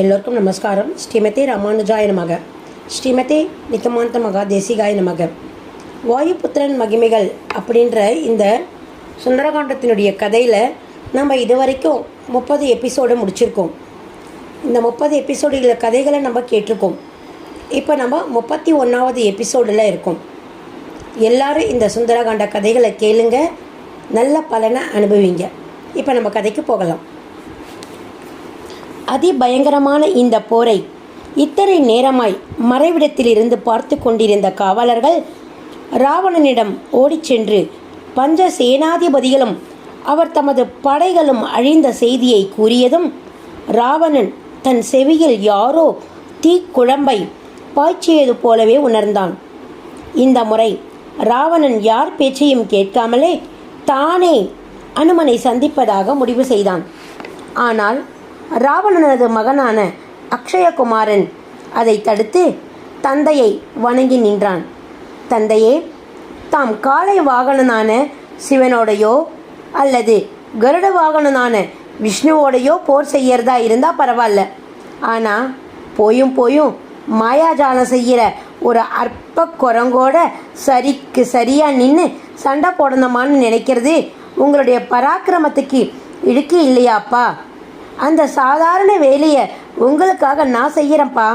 எல்லோருக்கும் நமஸ்காரம். ஸ்ரீமதி ராமானுஜாய நமக. ஸ்ரீமதி நித்தமாந்த மகா தேசிகாய நமக. வாயுபுத்திரன் மகிமைகள் அப்படின்ற இந்த சுந்தரகாண்டத்தினுடைய கதையில் நம்ம இது வரைக்கும் முப்பது எபிசோடு முடிச்சிருக்கோம். இந்த முப்பது எபிசோடுகள கதைகளை நம்ம கேட்டிருக்கோம். இப்போ நம்ம முப்பத்தி ஒன்றாவது எபிசோடில் இருக்கோம். எல்லாரும் இந்த சுந்தரகாண்ட கதைகளை கேளுங்க. நல்ல பலனை அனுபவிங்க. இப்போ நம்ம கதைக்கு போகலாம். அதிபயங்கரமான இந்த போரை இத்தனை நேரமாய் மறைவிடத்திலிருந்து பார்த்து கொண்டிருந்த காவலர்கள் ராவணனிடம் ஓடிச் சென்று பஞ்ச சேனாதிபதிகளும் அவர் தமது படைகளும் அழிந்த செய்தியை கூறியதும் ராவணன் தன் செவியில் யாரோ தீக்குழம்பை பாய்ச்சியது போலவே உணர்ந்தான். இந்த முறை ராவணன் யார் பேச்சையும் கேட்காமலே தானே அனுமனை சந்திப்பதாக முடிவு செய்தான். ஆனால் ராவணனது மகனான அக்ஷயகுமாரன் அதை தடுத்து தந்தையை வணங்கி நின்றான். தந்தையே தாம் காளை வாகனனான சிவனோடையோ அல்லது கருட வாகனனான விஷ்ணுவோடையோ போர் செய்யறதா இருந்தால் பரவாயில்ல. ஆனால் போயும் போயும் மாயாஜாலம் செய்கிற ஒரு அற்ப குரங்கோட சரிக்கு சரியாக நின்று சண்டை போடணுமான்னு நினைக்கிறது உங்களுடைய பராக்கிரமத்துக்கு இடுக்கு இல்லையாப்பா? அந்த சாதாரண வேலையை உங்களுக்காக நான் செய்கிறேன்ப்பா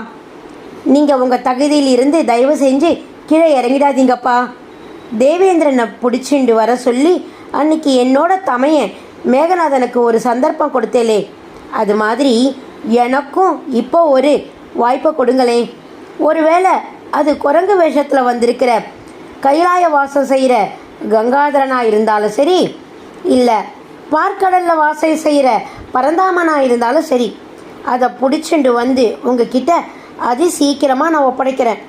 நீங்கள் உங்கள் தகுதியில் இருந்து தயவு செஞ்சு கீழே இறங்கிடாதீங்கப்பா. தேவேந்திரனை பிடிச்சிண்டு வர சொல்லி அன்னைக்கு என்னோட தமையன் மேகநாதனுக்கு ஒரு சந்தர்ப்பம் கொடுத்தேலே அது மாதிரி எனக்கும் இப்போ ஒரு வாய்ப்பை கொடுங்களேன் ஒருவேளை அது குரங்கு வேஷத்தில் வந்திருக்கிற கைலாய வாசம் செய்கிற கங்காதரனாக இருந்தாலும் சரி இல்லை பார்க்கடலில் வாசம் செய்கிற பரந்தாமனாக இருந்தாலும் சரி அதை பிடிச்சிண்டு வந்து உங்ககிட்ட அது சீக்கிரமாக நான் ஒப்படைக்கிறேன்.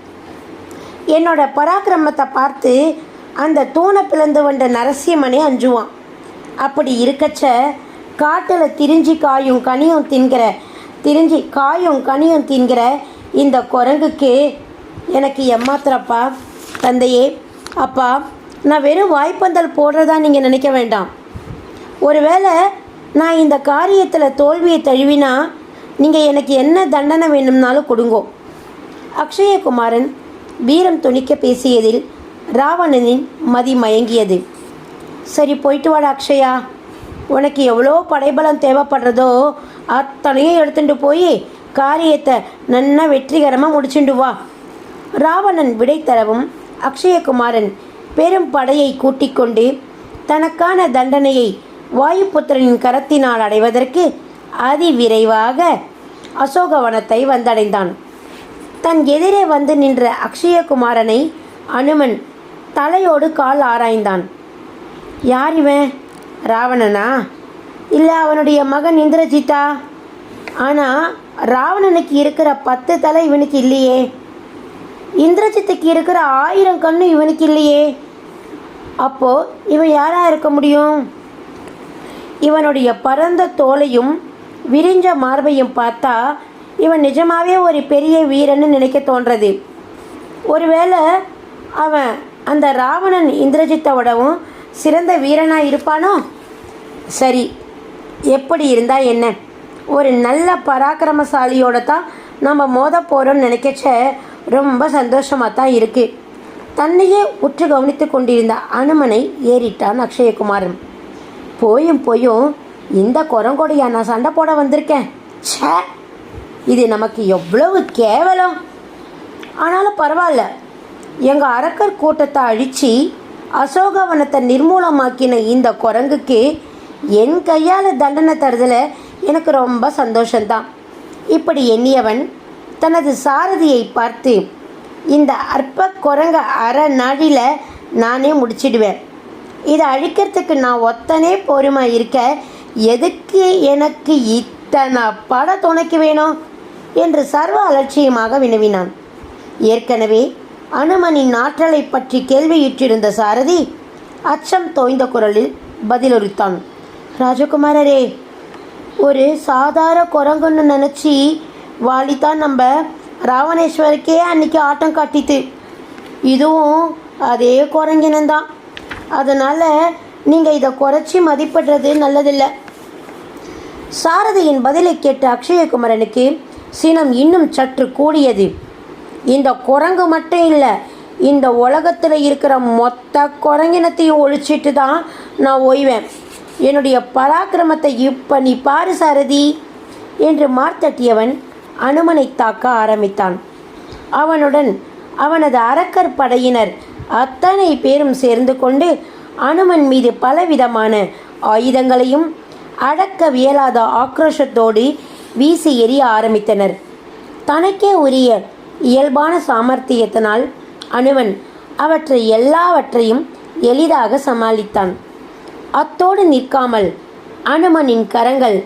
என்னோட பராக்கிரமத்தை பார்த்து அந்த தூணை பிளந்து வந்த நரசிம்மனே அஞ்சுவான். அப்படி இருக்கச்ச காட்டில் திரிஞ்சி காயும் கனியும் தின்கிற திரிஞ்சி காயும் கனியும் தின்கிற இந்த குரங்குக்கு எனக்கு எம்மாத்திரப்பா தந்தையே அப்பா நான் வெறும் வாய்ப்பந்தல் போடுறதா நீங்கள் நினைக்க வேண்டாம். ஒருவேளை நான் இந்த காரியத்தில் தோல்வியை தழுவினா நீங்கள் எனக்கு என்ன தண்டனை வேணும்னாலும் கொடுங்கோ. அக்ஷயகுமாரன் வீரம் துணிக்க பேசியதில் ராவணனின் மதி மயங்கியது. சரி போயிட்டு வாடா அக்ஷயா. உனக்கு எவ்வளோ படைபலம் தேவைப்படுறதோ அத்தனையும் எடுத்துட்டு போய் காரியத்தை நன்னா வெற்றிகரமாக முடிச்சுண்டு வா. ராவணன் விடை தரவும் அக்ஷயகுமாரன் பெரும் படையை கூட்டிக் கொண்டு தனக்கான தண்டனையை வாயுபுத்திரனின் கரத்தினால் அடைவதற்கு அதிவிரைவாக அசோகவனத்தை வந்தடைந்தான். தன் எதிரே வந்து நின்ற அக்ஷயகுமாரனை அனுமன் தலையோடு கால் ஆராய்ந்தான். யார் இவன் ராவணனா? இல்லை அவனுடைய மகன் இந்திரஜித்தா? ஆனால் ராவணனுக்கு இருக்கிற பத்து தலை இவனுக்கு இல்லையே. இந்திரஜித்துக்கு இருக்கிற ஆயிரம் கண்ணு இவனுக்கு இல்லையே. அப்போது இவன் யாராக இருக்க முடியும்? இவனுடைய பரந்த தோலையும் விரிஞ்ச மார்பையும் பார்த்தா இவன் நிஜமாகவே ஒரு பெரிய வீரன்னு நினைக்க தோன்றது. ஒருவேளை அவன் அந்த ராவணன் இந்திரஜித்தை விடவும் சிறந்த வீரனாக இருப்பானோ? சரி எப்படி இருந்தால் என்ன? ஒரு நல்ல பராக்கிரமசாலியோட தான் நம்ம மோத போகிறோம்னு நினைக்கச்ச ரொம்ப சந்தோஷமாக தான் இருக்குது தன்னையே உற்று கவனித்து கொண்டிருந்த அனுமனை ஏறிட்டான் அக்ஷயகுமாரன். போயும் போயும் இந்த குரங்கொடையா நான் சண்டை போட வந்திருக்கேன். ஷே இது நமக்கு எவ்வளவு கேவலம். ஆனாலும் பரவாயில்ல. எங்கள் அரக்கர் கூட்டத்தை அழித்து அசோகவனத்தை நிர்மூலமாக்கின இந்த குரங்குக்கு என் கையால் தண்டனை தருதில் எனக்கு ரொம்ப சந்தோஷந்தான் இப்படி எண்ணியவன் தனது சாரதியை பார்த்து இந்த அற்ப குரங்க அரை நாடியில் நானே முடிச்சிடுவேன். இதை அழிக்கிறதுக்கு நான் ஒத்தனே பொறுமை இருக்க எதுக்கு எனக்கு இத்தனை பட துணைக்கு வேணும்? என்று சர்வ அலட்சியமாக வினவினான். ஏற்கனவே அனுமனின் ஆற்றலை பற்றி கேள்வியுற்றிருந்த சாரதி அச்சம் தோய்ந்த குரலில் பதிலளித்தான். ராஜகுமாரரே ஒரு சாதாரண குரங்குன்னு நினச்சி வாலித்தான் நம்ம ராவணேஸ்வருக்கே அன்னைக்கு ஆட்டம் காட்டித்து. இதுவும் அதே குரங்கினந்தான் அதனால் நீங்கள் இதை குறைச்சி மதிப்பிடுறது நல்லதில்லை. சாரதியின் பதிலை கேட்ட அக்ஷயகுமரனுக்கு சினம் இன்னும் சற்று கூடியது. இந்த குரங்கு மட்டும் இல்லை இந்த உலகத்தில் இருக்கிற மொத்த குரங்கினத்தையும் ஒழிச்சிட்டு தான் நான் ஓய்வேன். என்னுடைய பராக்கிரமத்தை இப்போ நீ பாரு சாரதி என்று மார்த்தட்டியவன் அனுமனை தாக்க ஆரம்பித்தான். அவனுடன் அவனது அரக்கர் படையினர் அத்தனை பேரும் சேர்ந்து கொண்டு அனுமன் மீது பலவிதமான ஆயுதங்களையும் அடக்க வியலாத ஆக்ரோஷத்தோடு வீசி எறிய ஆரம்பித்தனர். தனக்கே உரிய இயல்பான சாமர்த்தியத்தினால் அனுமன் அவற்றை எல்லாவற்றையும் எளிதாக சமாளித்தான். அத்தோடு நிற்காமல் அனுமனின் கரங்கள்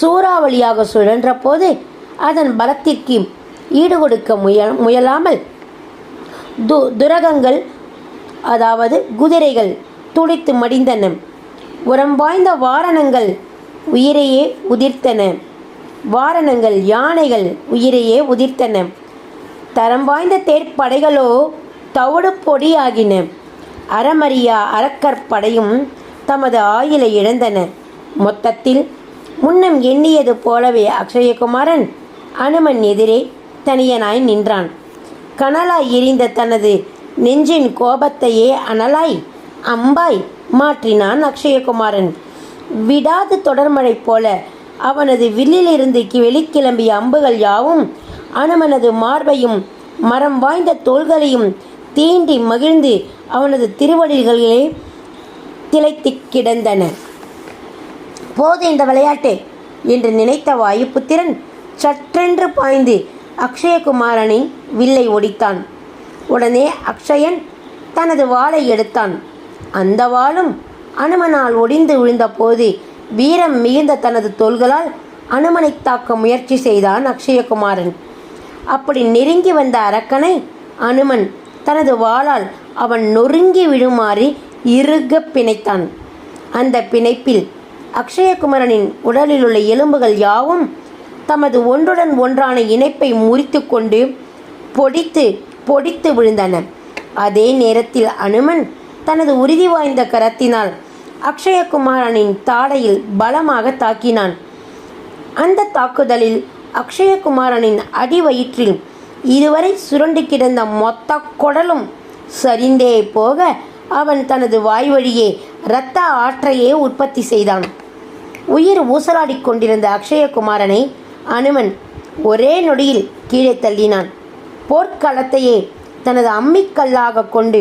சூறாவளியாக சுழன்ற போது அதன் பலத்திற்கு ஈடுகொடுக்க முய முயலாமல் து துரகங்கள் அதாவது குதிரைகள் துடித்து மடிந்தன. உரம் வாய்ந்த வாரணங்கள் உயிரையே உதிர்த்தன. வாரணங்கள் யானைகள் உயிரையே உதிர்த்தன. தரம் வாய்ந்த தேர்ப்படைகளோ தவிடு பொடியாகின. அறமறியா அறக்கற்படையும் தமது ஆயிலை இழந்தன. மொத்தத்தில் முன்னம் எண்ணியது போலவே அக்ஷயகுமாரன் அனுமன் எதிரே தனியனாய் நின்றான். கனலாய் எரிந்த தனது நெஞ்சின் கோபத்தையே அனலாய் அம்பாய் மாற்றினான் அக்ஷயகுமாரன். விடாது தொடர்மழை போல அவனது வில்லிலிருந்து வெளிக்கிளம்பிய அம்புகள் யாவும் அனுமனது மார்பையும் மரம் வாய்ந்த தோள்களையும் தீண்டி மகிழ்ந்து அவனது திருவடிகளிலே திளைத்து கிடந்தன. போது இந்த விளையாட்டு என்று நினைத்த வாயுபுத்திரன் சற்றென்று பாய்ந்து அக்ஷயகுமாரனின் வில்லை ஒடித்தான். உடனே அக்ஷயன் தனது வாளை எடுத்தான். அந்த வாளும் அனுமனால் ஒடிந்து விழுந்தபோது வீரம் மிகுந்த தனது தோள்களால் அனுமனை தாக்க முயற்சி செய்தான் அக்ஷயகுமாரன். அப்படி நெருங்கி வந்த அரக்கனை அனுமன் தனது வாளால் அவன் நொறுங்கி விழுமாறு இறுக பிணைத்தான். அந்த பிணைப்பில் அக்ஷயகுமரனின் உடலில் உள்ள எலும்புகள் யாவும் தமது ஒன்றுடன் ஒன்றான இணைப்பை முறித்து கொண்டு பொடித்து பொடித்து விழுந்தன அதே நேரத்தில் அனுமன் தனது உறுதி வாய்ந்த கரத்தினால் அக்ஷயகுமாரனின் தாடையில் பலமாக தாக்கினான். அந்த தாக்குதலில் அக்ஷயகுமாரனின் அடிவயிற்றில் இதுவரை சுருண்டு கிடந்த மொத்த குடலும் சரிந்தே போக அவன் தனது வாய் வழியே இரத்த ஆற்றையே உற்பத்தி செய்தான். உயிர் ஊசலாடிக் கொண்டிருந்த அக்ஷயகுமாரனை அனுமன் ஒரே நொடியில் கீழே தள்ளினான். போர்க்களத்தையே தனது அம்மிக்கல்லாக கொண்டு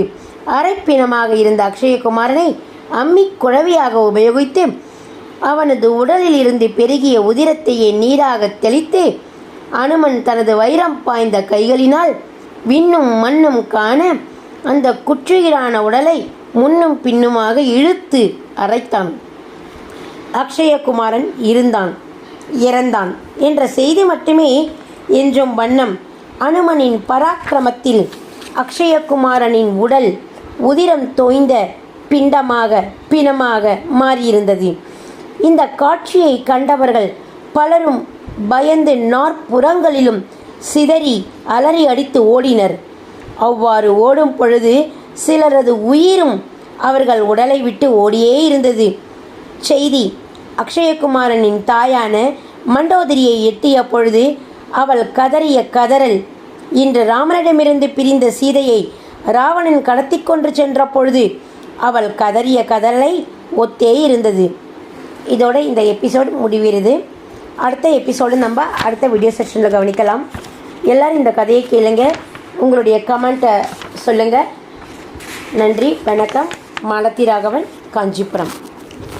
அரைப்பிணமாக இருந்த அக்ஷயகுமாரனை அம்மி குழவியாக உபயோகித்து அவனது உடலில் இருந்து பெருகிய உதிரத்தையே நீராக தெளித்து அனுமன் தனது வைரம் பாய்ந்த கைகளினால் விண்ணும் மண்ணும் காண அந்த குற்றுயிரான உடலை முன்னும் பின்னுமாக இழுத்து அரைத்தான். அக்ஷயகுமாரன் இருந்தான் இறந்தான். என்ற செய்தி மட்டுமே என்றும் வண்ணம். அனுமனின் பராக்கிரமத்தில் அக்ஷயகுமாரனின் உடல் உதிரம் தோய்ந்த பிண்டமாக பிணமாக மாறியிருந்தது. இந்த காட்சியை கண்டவர்கள் பலரும் பயந்து நாற்புறங்களிலும் சிதறி அலறி அடித்து ஓடினர். அவ்வாறு ஓடும் பொழுது சிலரது உயிரும் அவர்கள் உடலை விட்டு ஓடியே இருந்தது. செய்தி அக்ஷயகுமாரனின் தாயான மண்டோதரியை எட்டிய பொழுது அவள் கதறிய கதறல். இன்று ராமனிடமிருந்து பிரிந்த சீதையை ராவணன் கடத்தி கொண்டு சென்ற பொழுது அவள் கதறிய கதறலை ஒத்தே இருந்தது. இதோட இந்த எபிசோடு முடிகிறது அடுத்த எபிசோடு நம்ம அடுத்த வீடியோ செஷனில் கவனிக்கலாம். எல்லோரும் இந்த கதையை கேளுங்க. உங்களுடைய கமெண்ட்டை சொல்லுங்கள் நன்றி வணக்கம். மாலதி ராகவன் காஞ்சிபுரம்.